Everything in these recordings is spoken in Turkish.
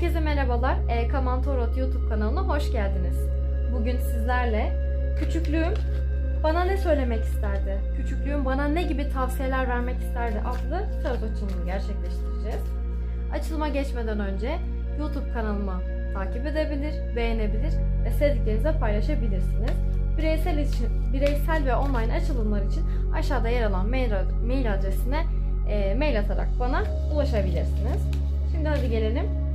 Herkese merhabalar. E, Kaman Torot YouTube kanalına hoş geldiniz. Bugün sizlerle küçüklüğüm bana ne söylemek isterdi? Küçüklüğüm bana ne gibi tavsiyeler vermek isterdi adlı tarot açılımını gerçekleştireceğiz. Açılıma geçmeden önce YouTube kanalımı takip edebilir, beğenebilir ve sevdiklerinizle paylaşabilirsiniz. Bireysel için, bireysel ve online açılımlar için aşağıda yer alan mail, mail adresine e, mail atarak bana ulaşabilirsiniz. Şimdi hadi gelelim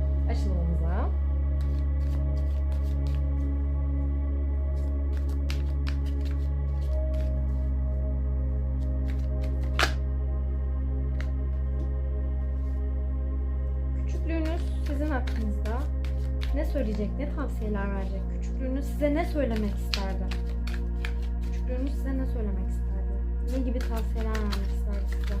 Küçüklüğünüz sizin hakkınızda ne söyleyecek, ne tavsiyeler verecek? Küçüklüğünüz size ne söylemek isterdi? Küçüklüğünüz size ne söylemek isterdi? Ne gibi tavsiyeler vermek isterdi size?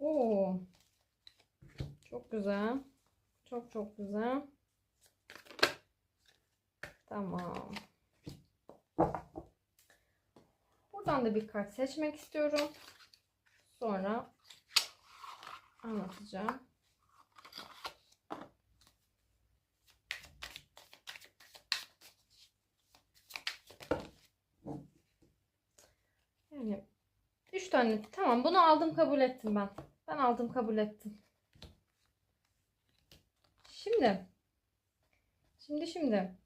Oo. Çok güzel. Çok çok güzel. Tamam. Buradan da bir kart seçmek istiyorum. Sonra anlatacağım. Yani üç tane. Tamam bunu aldım kabul ettim ben. Ben aldım kabul ettim. Şimdi. Şimdi şimdi.